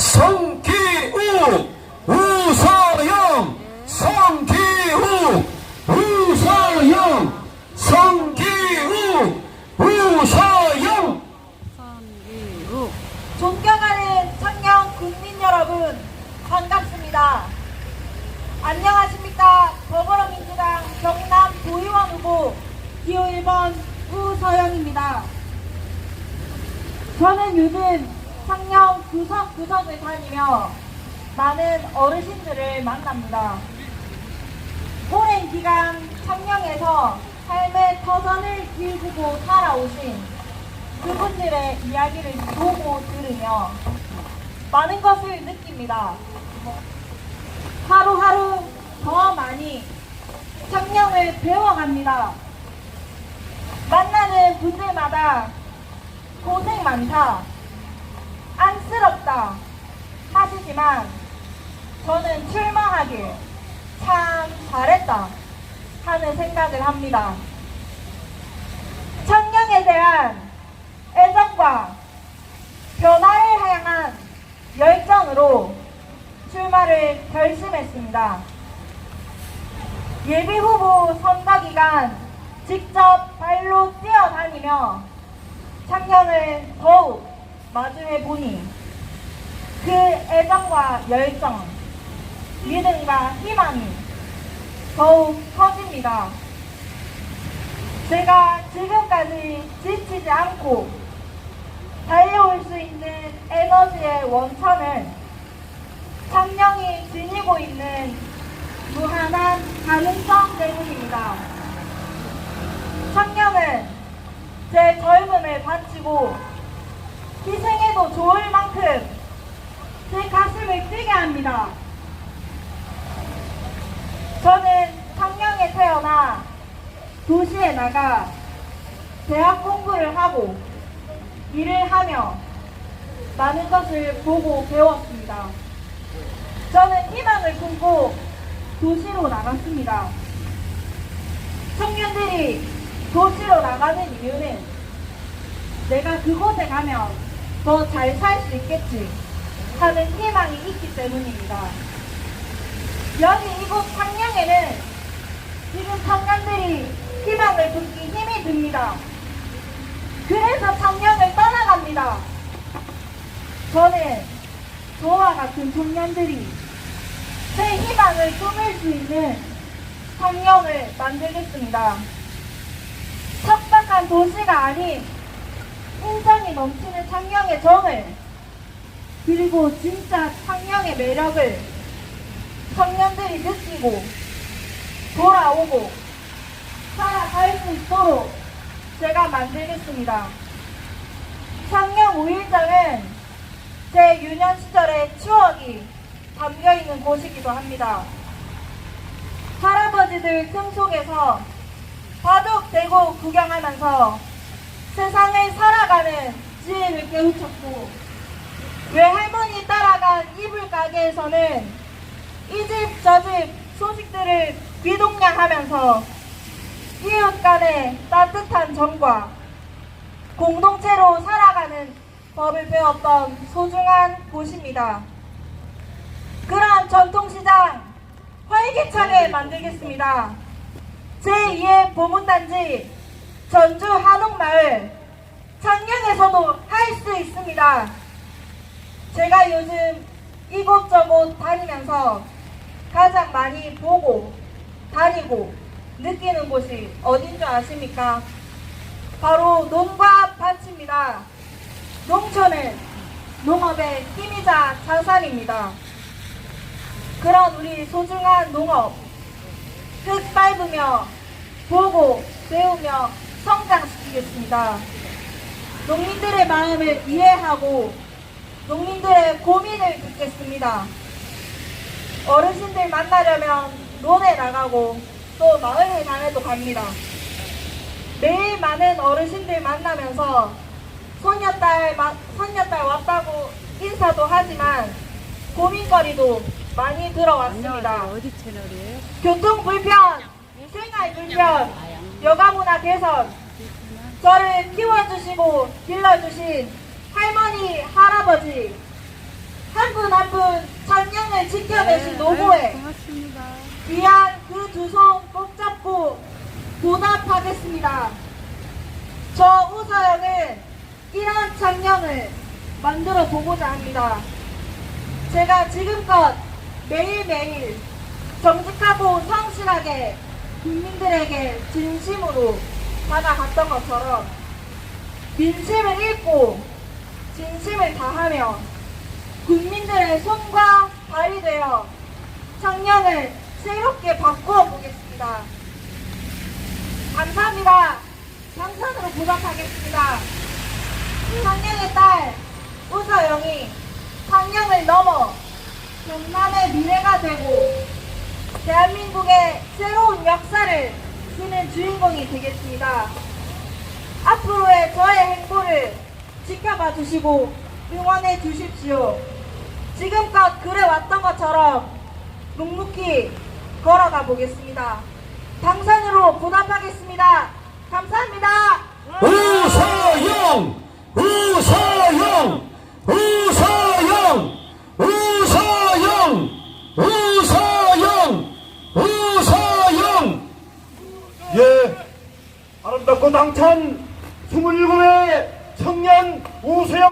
성기우 우서영. 성기우 우서영. 성기우 우서영. 선기우 존경하는 청년 국민 여러분 반갑습니다. 안녕하십니까? 더불어민주당 경남 도의원 후보 기호 1번 우서영입니다. 저는 요즘 청년 구석 구석을 다니며 많은 어르신들을 만납니다. 오랜 기간 청년에서 삶의 터전을 길구고 살아오신 그분들의 이야기를 보고 들으며 많은 것을 느낍니다. 하루하루 더 많이 청년을 배워갑니다. 만나는 분들마다 고생 많다, 안쓰럽다 하시지만 저는 출마하길 참 잘했다 하는 생각을 합니다. 청년에 대한 애정과 변화를 향한 열정으로 출마를 결심했습니다. 예비 후보 선거 기간 직접 발로 뛰어다니며 청년을 더욱 마주해 보니 그 애정과 열정, 믿음과 희망이 더욱 커집니다. 제가 지금까지 지치지 않고 달려올 수 있는 에너지의 원천은 청년이 지니고 있는 무한한 가능성 때문입니다. 청년은 제 젊음을 바치고 희생해도 좋을 만큼 합니다. 저는 청년에 태어나 도시에 나가 대학 공부를 하고 일을 하며 많은 것을 보고 배웠습니다. 저는 희망을 품고 도시로 나갔습니다. 청년들이 도시로 나가는 이유는 내가 그곳에 가면 더 잘 살 수 있겠지 하는 희망이 있기 때문입니다. 여기 이곳 창녕에는 지금 청년들이 희망을 품기 힘이 듭니다. 그래서 청년을 떠나갑니다. 저는 저와 같은 청년들이 새 희망을 꾸밀 수 있는 청년을 만들겠습니다. 척박한 도시가 아닌 인성이 넘치는 청년의 정을 그리고 진짜 청년의 매력을 청년들이 느끼고 돌아오고 살아갈 수 있도록 제가 만들겠습니다. 청년 우일장은 제 유년 시절의 추억이 담겨 있는 곳이기도 합니다. 할아버지들 틈 속에서 바둑 대고 구경하면서 세상을 살아가는 지혜를 깨우쳤고 외할머니 따라간 이불 가게에서는 이 집 저 집 소식들을 귀동냥하면서 이웃 간의 따뜻한 정과 공동체로 살아가는 법을 배웠던 소중한 곳입니다. 그런 전통시장 활기차게 만들겠습니다. 제2의 보문단지 전주 한옥마을 창녕에서도 할 수 있습니다. 제가 요즘 이곳저곳 다니면서 가장 많이 보고 다니고 느끼는 곳이 어딘 줄 아십니까? 바로 농과 밭입니다. 농촌은 농업의 힘이자 자산입니다. 그런 우리 소중한 농업, 흙 밟으며 보고 배우며 성장시키겠습니다. 농민들의 마음을 이해하고 농민들의 고민을 듣겠습니다. 어르신들 만나려면 논에 나가고 또 마을 회관에도 갑니다. 매일 많은 어르신들 만나면서 손녀딸, 마- 손녀딸 왔다고 인사도 하지만 고민거리도 많이 들어왔습니다. 어디 채널이에요? 교통 불편, 생활 불편, 여가 문화 개선, 저를 키워주시고 길러주신 할머니, 할아버지, 한 분 한분 창녕을 지켜내신 노고에 네, 고맙습니다. 귀한 그 두 손 꼭 잡고 보답하겠습니다. 저 우서영은 이런 창녕을 만들어 보고자 합니다. 제가 지금껏 매일매일 정직하고 성실하게 국민들에게 진심으로 다가갔던 것처럼 민심을 읽고 진심을 다하며 국민들의 손과 발이 되어 청년을 새롭게 바꾸어 보겠습니다. 감사합니다. 감사으로 보답하겠습니다. 청년의 딸 우서영이 청년을 넘어 경남의 미래가 되고 대한민국의 새로운 역사를 쓰는 주인공이 되겠습니다. 앞으로의 저의 행보를 지켜봐 주시고 응원해 주십시오. 지금껏 그래왔던 것처럼 묵묵히 걸어가 보겠습니다. 당선으로 보답하겠습니다. 감사합니다. 우서영! 우서영! 우서영! 우서영! 우서영! 우서영! 예, 아름답고 당찬 27의 청년 우수영